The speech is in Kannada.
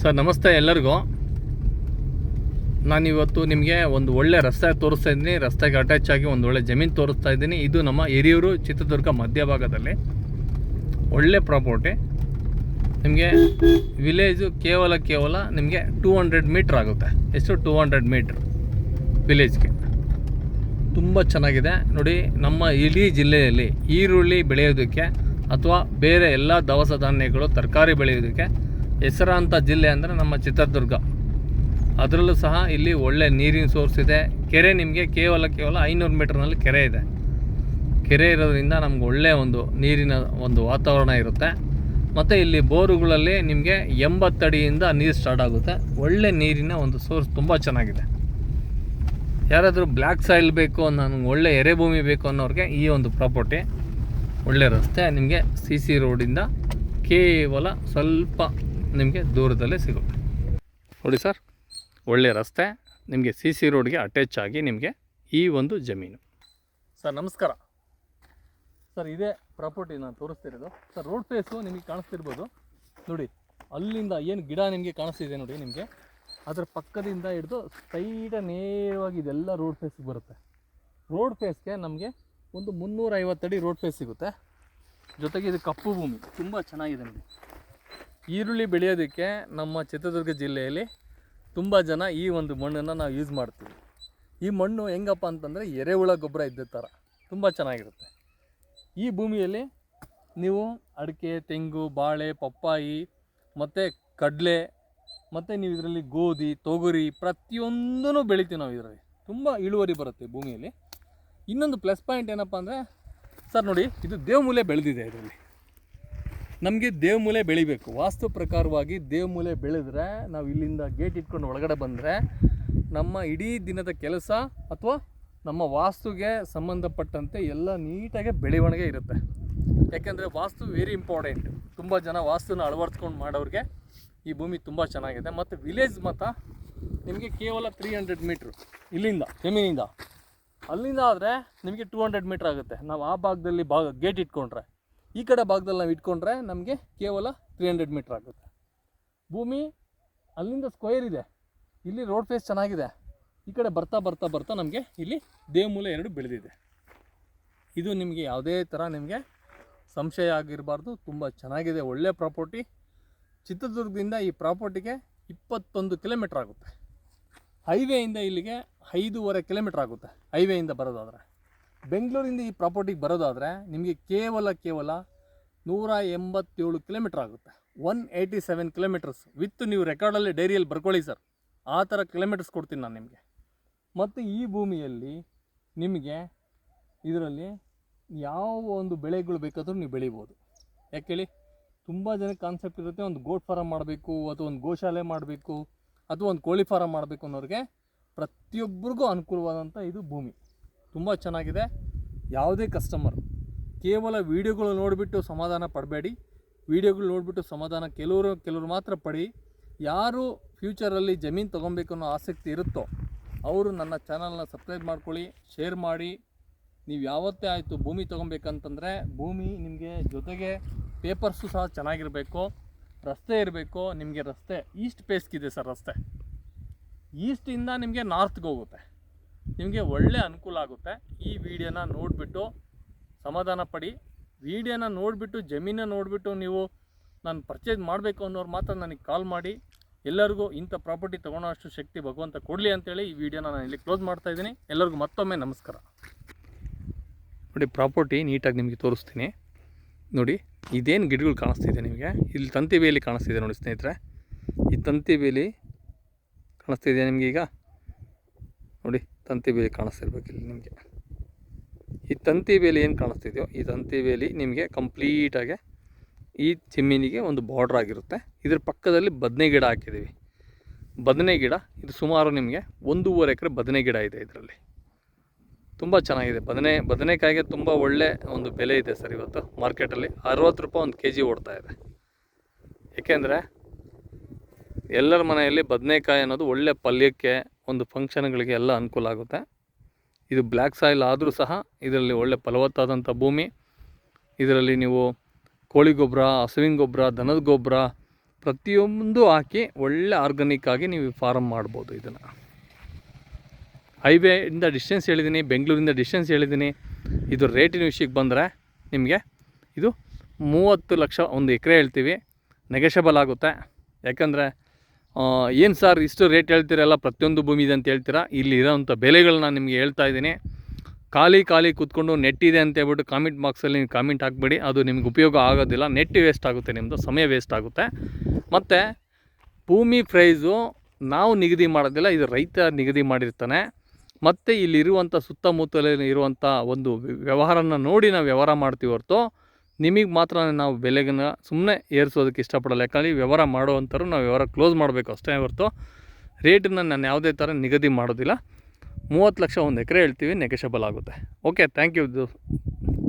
ಸರ್, ನಮಸ್ತೆ ಎಲ್ಲರಿಗೂ. ನಾನಿವತ್ತು ನಿಮಗೆ ಒಂದು ಒಳ್ಳೆ ರಸ್ತೆ ತೋರಿಸ್ತಾ ಇದ್ದೀನಿ. ರಸ್ತೆಗೆ ಅಟ್ಯಾಚ್ ಆಗಿ ಒಂದು ಒಳ್ಳೆ ಜಮೀನು ತೋರಿಸ್ತಾ ಇದ್ದೀನಿ. ಇದು ನಮ್ಮ ಹಿರಿಯೂರು ಚಿತ್ರದುರ್ಗ ಮಧ್ಯಭಾಗದಲ್ಲಿ ಒಳ್ಳೆ ಪ್ರಾಪರ್ಟಿ ನಿಮಗೆ ವಿಲೇಜು ಕೇವಲ ಕೇವಲ ನಿಮಗೆ ಟೂ ಹಂಡ್ರೆಡ್ ಮೀಟ್ರ್ ಆಗುತ್ತೆ. ಎಷ್ಟು? ಟೂ ಹಂಡ್ರೆಡ್ ಮೀಟ್ರ್ ವಿಲೇಜ್ಗೆ ತುಂಬ ಚೆನ್ನಾಗಿದೆ. ನೋಡಿ, ನಮ್ಮ ಇಡೀ ಜಿಲ್ಲೆಯಲ್ಲಿ ಈರುಳ್ಳಿ ಬೆಳೆಯೋದಕ್ಕೆ ಅಥವಾ ಬೇರೆ ಎಲ್ಲ ದವಸ ಧಾನ್ಯಗಳು ತರಕಾರಿ ಬೆಳೆಯೋದಕ್ಕೆ ಹೆಸರಾಂತ ಜಿಲ್ಲೆ ಅಂದರೆ ನಮ್ಮ ಚಿತ್ರದುರ್ಗ. ಅದರಲ್ಲೂ ಸಹ ಇಲ್ಲಿ ಒಳ್ಳೆ ನೀರಿನ ಸೋರ್ಸ್ ಇದೆ. ಕೆರೆ ನಿಮಗೆ ಕೇವಲ ಕೇವಲ ಐನೂರು ಮೀಟರ್ನಲ್ಲಿ ಕೆರೆ ಇದೆ. ಕೆರೆ ಇರೋದ್ರಿಂದ ನಮ್ಗೆ ಒಳ್ಳೆಯ ಒಂದು ನೀರಿನ ಒಂದು ವಾತಾವರಣ ಇರುತ್ತೆ. ಮತ್ತು ಇಲ್ಲಿ ಬೋರುಗಳಲ್ಲಿ ನಿಮಗೆ ಎಂಬತ್ತಡಿಯಿಂದ ನೀರು ಸ್ಟಾರ್ಟ್ ಆಗುತ್ತೆ. ಒಳ್ಳೆ ನೀರಿನ ಒಂದು ಸೋರ್ಸ್ ತುಂಬ ಚೆನ್ನಾಗಿದೆ. ಯಾರಾದರೂ ಬ್ಲ್ಯಾಕ್ ಸಾಯಿಲ್ ಬೇಕು ನನಗೆ ಒಳ್ಳೆ ಎರೆಭೂಮಿ ಬೇಕು ಅನ್ನೋರಿಗೆ ಈ ಒಂದು ಪ್ರಾಪರ್ಟಿ ಒಳ್ಳೆ ರಸ್ತೆ. ನಿಮಗೆ ಸಿ ಸಿ ರೋಡಿಂದ ಕೇವಲ ಸ್ವಲ್ಪ ನಿಮಗೆ ದೂರದಲ್ಲೇ ಸಿಗುತ್ತೆ. ನೋಡಿ ಸರ್ ಒಳ್ಳೆ ರಸ್ತೆ ನಿಮಗೆ ಸಿ ಸಿ ರೋಡ್ಗೆ ಅಟ್ಯಾಚ್ ಆಗಿ ನಿಮಗೆ ಈ ಒಂದು ಜಮೀನು. ಸರ್ ನಮಸ್ಕಾರ. ಸರ್ ಇದೇ ಪ್ರಾಪರ್ಟಿ ನಾನು ತೋರಿಸ್ತಿರೋದು. ಸರ್ ರೋಡ್ ಫೇಸು ನಿಮಗೆ ಕಾಣಿಸ್ತಿರ್ಬೋದು. ನೋಡಿ ಅಲ್ಲಿಂದ ಏನು ಗಿಡ ನಿಮಗೆ ಕಾಣಿಸ್ತಿದೆ ನೋಡಿ ನಿಮಗೆ. ಅದರ ಪಕ್ಕದಿಂದ ಹಿಡಿದು ಸೈಡ ನೇರವಾಗಿ ಇದೆಲ್ಲ ರೋಡ್ ಫೇಸಿಗೆ ಬರುತ್ತೆ. ರೋಡ್ ಫೇಸ್ಗೆ ನಮಗೆ ಒಂದು ಮುನ್ನೂರ ಅಡಿ ರೋಡ್ ಫೇಸ್ ಸಿಗುತ್ತೆ. ಜೊತೆಗೆ ಇದು ಕಪ್ಪು ಭೂಮಿ ತುಂಬ ಚೆನ್ನಾಗಿದೆ ನೋಡಿ. ಈರುಳ್ಳಿ ಬೆಳೆಯೋದಕ್ಕೆ ನಮ್ಮ ಚಿತ್ರದುರ್ಗ ಜಿಲ್ಲೆಯಲ್ಲಿ ತುಂಬ ಜನ ಈ ಒಂದು ಮಣ್ಣನ್ನು ನಾವು ಯೂಸ್ ಮಾಡ್ತೀವಿ. ಈ ಮಣ್ಣು ಹೆಂಗಪ್ಪ ಅಂತಂದರೆ ಎರೆಹುಳ ಗೊಬ್ಬರ ಇದ್ದ ಥರ ತುಂಬ ಚೆನ್ನಾಗಿರುತ್ತೆ. ಈ ಭೂಮಿಯಲ್ಲಿ ನೀವು ಅಡಿಕೆ, ತೆಂಗು, ಬಾಳೆ, ಪಪ್ಪಾಯಿ, ಮತ್ತು ಕಡಲೆ, ಮತ್ತು ನೀವು ಇದರಲ್ಲಿ ಗೋಧಿ, ತೊಗರಿ ಪ್ರತಿಯೊಂದೂ ಬೆಳಿತೀವಿ ನಾವು ಇದರಲ್ಲಿ. ತುಂಬ ಇಳುವರಿ ಬರುತ್ತೆ ಭೂಮಿಯಲ್ಲಿ. ಇನ್ನೊಂದು ಪ್ಲಸ್ ಪಾಯಿಂಟ್ ಏನಪ್ಪ ಅಂದರೆ, ಸರ್ ನೋಡಿ, ಇದು ದೇವಮೂಲೆ ಬೆಳೆದಿದೆ ಇದರಲ್ಲಿ. ನಮಗೆ ದೇವಮೂಲೆ ಬೆಳಿಬೇಕು. ವಾಸ್ತು ಪ್ರಕಾರವಾಗಿ ದೇವಮೂಲೆ ಬೆಳೆದ್ರೆ ನಾವು ಇಲ್ಲಿಂದ ಗೇಟ್ ಇಟ್ಕೊಂಡು ಒಳಗಡೆ ಬಂದರೆ ನಮ್ಮ ಇಡೀ ದಿನದ ಕೆಲಸ ಅಥವಾ ನಮ್ಮ ವಾಸ್ತುಗೆ ಸಂಬಂಧಪಟ್ಟಂತೆ ಎಲ್ಲ ನೀಟಾಗಿ ಬೆಳವಣಿಗೆ ಇರುತ್ತೆ. ಯಾಕೆಂದರೆ ವಾಸ್ತು ವೆರಿ ಇಂಪಾರ್ಟೆಂಟ್ ತುಂಬ ಜನ ವಾಸ್ತುನ ಅಳವಡಿಸ್ಕೊಂಡು ಮಾಡೋರಿಗೆ ಈ ಭೂಮಿ ತುಂಬ ಚೆನ್ನಾಗಿದೆ. ಮತ್ತು ವಿಲೇಜ್ ಮತ ನಿಮಗೆ ಕೇವಲ ತ್ರೀ ಹಂಡ್ರೆಡ್ ಮೀಟ್ರು ಇಲ್ಲಿಂದ, ಜಮೀನಿಂದ. ಅಲ್ಲಿಂದ ಆದರೆ ನಿಮಗೆ ಟೂ ಹಂಡ್ರೆಡ್ ಮೀಟ್ರ್ ಆಗುತ್ತೆ. ನಾವು ಆ ಭಾಗದಲ್ಲಿ ಭಾಗ ಗೇಟ್ ಇಟ್ಕೊಂಡ್ರೆ. ಈ ಕಡೆ ಭಾಗದಲ್ಲಿ ನಾವು ಇಟ್ಕೊಂಡ್ರೆ ನಮಗೆ ಕೇವಲ ತ್ರೀ ಹಂಡ್ರೆಡ್ ಮೀಟ್ರ್ ಆಗುತ್ತೆ. ಭೂಮಿ ಅಲ್ಲಿಂದ ಸ್ಕ್ವೇರ್ ಇದೆ. ಇಲ್ಲಿ ರೋಡ್ ಫೇಸ್ ಚೆನ್ನಾಗಿದೆ. ಈ ಕಡೆ ಬರ್ತಾ ಬರ್ತಾ ಬರ್ತಾ ನಮಗೆ ಇಲ್ಲಿ ದೇವಮೂಲೆ ಎರಡು ಬೆಳೆದಿದೆ. ಇದು ನಿಮಗೆ ಯಾವುದೇ ಥರ ನಿಮಗೆ ಸಂಶಯ ಆಗಿರಬಾರ್ದು. ತುಂಬ ಚೆನ್ನಾಗಿದೆ, ಒಳ್ಳೆ ಪ್ರಾಪರ್ಟಿ ಚಿತ್ರದುರ್ಗದಿಂದ ಈ ಪ್ರಾಪರ್ಟಿಗೆ ಇಪ್ಪತ್ತೊಂದು ಕಿಲೋಮೀಟ್ರ್ ಆಗುತ್ತೆ. ಹೈವೇಯಿಂದ ಇಲ್ಲಿಗೆ ಐದೂವರೆ ಕಿಲೋಮೀಟ್ರ್ ಆಗುತ್ತೆ ಹೈವೇಯಿಂದ ಬರೋದಾದರೆ. ಬೆಂಗಳೂರಿಂದ ಈ ಪ್ರಾಪರ್ಟಿಗೆ ಬರೋದಾದರೆ ನಿಮಗೆ ಕೇವಲ ಕೇವಲ ನೂರ ಎಂಬತ್ತೇಳು ಕಿಲೋಮೀಟ್ರ್ ಆಗುತ್ತೆ. One eighty seven kilometres with ನೀವು ರೆಕಾರ್ಡಲ್ಲಿ ಡೈರಿಯಲ್ಲಿ ಬರ್ಕೊಳ್ಳಿ ಸರ್ ಆ ಥರ ಕಿಲೋಮೀಟರ್ಸ್ ಕೊಡ್ತೀನಿ ನಾನು ನಿಮಗೆ. ಮತ್ತು ಈ ಭೂಮಿಯಲ್ಲಿ ನಿಮಗೆ ಇದರಲ್ಲಿ ಯಾವ ಒಂದು ಬೆಳೆಗಳು ಬೇಕಾದರೂ ನೀವು ಬೆಳಿಬೋದು. ಯಾಕೆ ಹೇಳಿ? ತುಂಬ ಜನಕ್ಕೆ ಕಾನ್ಸೆಪ್ಟ್ ಇರುತ್ತೆ ಒಂದು ಗೋಟ್ ಫಾರಮ್ ಮಾಡಬೇಕು, ಅಥವಾ ಒಂದು ಗೋಶಾಲೆ ಮಾಡಬೇಕು, ಅಥವಾ ಒಂದು ಕೋಳಿ ಫಾರಮ್ ಮಾಡಬೇಕು ಅನ್ನೋರಿಗೆ ಪ್ರತಿಯೊಬ್ಬರಿಗೂ ಅನುಕೂಲವಾದಂಥ ಇದು ಭೂಮಿ. ತುಂಬ ಚೆನ್ನಾಗಿದೆ. ಯಾವುದೇ ಕಸ್ಟಮರ್ ಕೇವಲ ವೀಡಿಯೋಗಳು ನೋಡಿಬಿಟ್ಟು ಸಮಾಧಾನ ಪಡಬೇಡಿ. ವೀಡಿಯೋಗಳು ನೋಡಿಬಿಟ್ಟು ಸಮಾಧಾನ ಕೆಲವರು ಕೆಲವರು ಮಾತ್ರ ಪಡಿ. ಯಾರು ಫ್ಯೂಚರಲ್ಲಿ ಜಮೀನು ತೊಗೊಬೇಕು ಅನ್ನೋ ಆಸಕ್ತಿ ಇರುತ್ತೋ, ಅವರು ನನ್ನ ಚಾನಲ್ನ ಸಬ್ಸ್ಕ್ರೈಬ್ ಮಾಡ್ಕೊಳ್ಳಿ ಶೇರ್ ಮಾಡಿ. ನೀವು ಯಾವತ್ತೇ ಆಯಿತು ಭೂಮಿ ತೊಗೊಬೇಕಂತಂದರೆ ಭೂಮಿ ನಿಮಗೆ ಜೊತೆಗೆ ಪೇಪರ್ಸು ಸಹ ಚೆನ್ನಾಗಿರಬೇಕು. ರಸ್ತೆ ಇರಬೇಕು. ನಿಮಗೆ ರಸ್ತೆ ಈಸ್ಟ್ ಪೇಸ್ಗಿದೆ ಸರ್ ರಸ್ತೆ. ಈಸ್ಟಿಂದ ನಿಮಗೆ ನಾರ್ತ್ಗೆ ಹೋಗುತ್ತೆ. ನಿಮಗೆ ಒಳ್ಳೆ ಅನುಕೂಲ ಆಗುತ್ತೆ. ಈ ವಿಡಿಯೋನ ನೋಡಿಬಿಟ್ಟು ಸಮಾಧಾನ ಪಡಿ. ವಿಡಿಯೋನ ನೋಡಿಬಿಟ್ಟು, ಜಮೀನ ನೋಡಿಬಿಟ್ಟು ನೀವು ನಾನು ಪರ್ಚೇಸ್ ಮಾಡಬೇಕು ಅನ್ನೋರು ಮಾತ್ರ ನನಗೆ ಕಾಲ್ ಮಾಡಿ. ಎಲ್ಲರಿಗೂ ಇಂಥ ಪ್ರಾಪರ್ಟಿ ತೊಗೊಳೋ ಅಷ್ಟು ಶಕ್ತಿ ಭಗವಂತ ಕೊಡಲಿ ಅಂತೇಳಿ ಈ ವಿಡಿಯೋನ ನಾನು ಇಲ್ಲಿ ಕ್ಲೋಸ್ ಮಾಡ್ತಾ ಇದ್ದೀನಿ. ಎಲ್ಲರಿಗೂ ಮತ್ತೊಮ್ಮೆ ನಮಸ್ಕಾರ. ನೋಡಿ ಪ್ರಾಪರ್ಟಿ ನೀಟಾಗಿ ನಿಮಗೆ ತೋರಿಸ್ತೀನಿ. ನೋಡಿ, ಇದೇನು ಗಿಡಗಳು ಕಾಣಿಸ್ತಿದೆ ನಿಮಗೆ? ಇಲ್ಲಿ ತಂತಿ ಬೇಲಿ ಕಾಣಿಸ್ತಿದೆ ನೋಡಿ ಸ್ನೇಹಿತರೆ. ಈ ತಂತಿ ಬೇಲಿ ಕಾಣಿಸ್ತಿದೆ ನಿಮಗೆ ಈಗ? ನೋಡಿ ತಂತಿ ಬೇಲಿ ಕಾಣಿಸ್ತಿರ್ಬೇಕು ಇಲ್ಲಿ ನಿಮಗೆ. ಈ ತಂತಿ ಬೇಲಿ ಏನು ಕಾಣಿಸ್ತಿದೆಯೋ ಈ ತಂತಿ ಬೇಲಿ ನಿಮಗೆ ಕಂಪ್ಲೀಟಾಗಿ ಈ ಜಮೀನಿಗೆ ಒಂದು ಬಾರ್ಡ್ರ್ ಆಗಿರುತ್ತೆ. ಇದ್ರ ಪಕ್ಕದಲ್ಲಿ ಬದನೆ ಗಿಡ ಹಾಕಿದ್ದೀವಿ. ಬದನೆ ಗಿಡ, ಇದು ಸುಮಾರು ನಿಮಗೆ ಒಂದೂವರೆ ಎಕರೆ ಬದನೆ ಗಿಡ ಇದೆ ಇದರಲ್ಲಿ. ತುಂಬ ಚೆನ್ನಾಗಿದೆ. ಬದನೆ, ಬದನೆಕಾಯಿಗೆ ತುಂಬ ಒಳ್ಳೆ ಒಂದು ಬೆಲೆ ಇದೆ ಸರ್ ಇವತ್ತು ಮಾರ್ಕೆಟಲ್ಲಿ ಅರವತ್ತು ರೂಪಾಯಿ ಒಂದು ಕೆ ಜಿ ಓಡ್ತಾ ಇದೆ. ಏಕೆಂದರೆ ಎಲ್ಲರ ಮನೆಯಲ್ಲಿ ಬದನೆಕಾಯಿ ಅನ್ನೋದು ಒಳ್ಳೆ ಪಲ್ಯಕ್ಕೆ ಒಂದು ಫಂಕ್ಷನ್ಗಳಿಗೆ ಎಲ್ಲ ಅನುಕೂಲ ಆಗುತ್ತೆ. ಇದು ಬ್ಲ್ಯಾಕ್ ಸಾಯಿಲ್ ಆದರೂ ಸಹ ಇದರಲ್ಲಿ ಒಳ್ಳೆ ಫಲವತ್ತಾದಂಥ ಭೂಮಿ. ಇದರಲ್ಲಿ ನೀವು ಕೋಳಿ ಗೊಬ್ಬರ ಹಸುವಿನ ಗೊಬ್ಬರ ದನದ ಗೊಬ್ಬರ ಪ್ರತಿಯೊಂದು ಹಾಕಿ ಒಳ್ಳೆ ಆರ್ಗಾನಿಕ್ ಆಗಿ ನೀವು ಫಾರ್ಮ್ ಮಾಡ್ಬೋದು ಇದನ್ನು. ಹೈವೇಯಿಂದ ಡಿಸ್ಟೆನ್ಸ್ ಹೇಳಿದ್ದೀನಿ ಬೆಂಗಳೂರಿಂದ ಡಿಸ್ಟೆನ್ಸ್ ಹೇಳಿದ್ದೀನಿ ಇದು ರೇಟಿನ ವಿಷಯಕ್ಕೆ ಬಂದರೆ ನಿಮಗೆ ಇದು ಮೂವತ್ತು ಲಕ್ಷ ಒಂದು ಎಕರೆ ಹೇಳ್ತೀವಿ. ನೆಗೆಷಬಲ್ ಆಗುತ್ತೆ. ಯಾಕಂದರೆ ಏನು ಸರ್ ಇಷ್ಟು ರೇಟ್ ಹೇಳ್ತೀರಲ್ಲ ಪ್ರತಿಯೊಂದು ಭೂಮಿ ಇದೆ ಅಂತ ಹೇಳ್ತೀರಾ? ಇಲ್ಲಿ ಇರೋವಂಥ ಬೆಲೆಗಳನ್ನ ನಿಮಗೆ ಹೇಳ್ತಾ ಇದ್ದೀನಿ. ಖಾಲಿ ಖಾಲಿ ಕೂತ್ಕೊಂಡು ನೆಟ್ಟಿದೆ ಅಂತ ಹೇಳ್ಬಿಟ್ಟು ಕಾಮೆಂಟ್ ಬಾಕ್ಸಲ್ಲಿ ನೀವು ಕಾಮೆಂಟ್ ಹಾಕ್ಬೇಡಿ. ಅದು ನಿಮ್ಗೆ ಉಪಯೋಗ ಆಗೋದಿಲ್ಲ. ನೆಟ್ ವೇಸ್ಟ್ ಆಗುತ್ತೆ ನಿಮ್ಮದು ಸಮಯ ವೇಸ್ಟ್ ಆಗುತ್ತೆ. ಮತ್ತು ಭೂಮಿ ಪ್ರೈಸು ನಾವು ನಿಗದಿ ಮಾಡೋದಿಲ್ಲ, ಇದು ರೈತ ನಿಗದಿ ಮಾಡಿರ್ತಾನೆ. ಮತ್ತು ಇಲ್ಲಿರುವಂಥ ಸುತ್ತಮುತ್ತಲಿನ ಇರುವಂಥ ಒಂದು ವ್ಯವಹಾರನ ನೋಡಿ ನಾವು ವ್ಯವಹಾರ ಮಾಡ್ತೀವಿ ಹೊರತು. ನಿಮಗೆ ಮಾತ್ರ ನಾವು ಬೆಲೆಗನ್ನ ಸುಮ್ಮನೆ ಏರಿಸೋದಕ್ಕೆ ಇಷ್ಟಪಡಲ್ಲ. ಯಾಕಂದರೆ ವ್ಯವಹಾರ ಮಾಡುವಂಥವ್ರು ನಾವು ವ್ಯವಹಾರ ಕ್ಲೋಸ್ ಮಾಡಬೇಕು ಅಷ್ಟೇ ಹೊರತು ರೇಟನ್ನು ನಾನು ಯಾವುದೇ ಥರ ನಿಗದಿ ಮಾಡೋದಿಲ್ಲ. ಮೂವತ್ತು ಲಕ್ಷ ಒಂದು ಎಕರೆ ಹೇಳ್ತೀವಿ ನೆಗೆಷಬಲ್ ಆಗುತ್ತೆ. Okay thank you